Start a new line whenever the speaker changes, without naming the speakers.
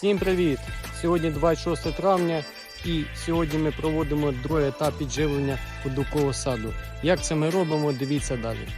Всім привіт! Сьогодні 26 травня і сьогодні ми проводимо другий етап підживлення подукового саду. Як це ми робимо, дивіться далі.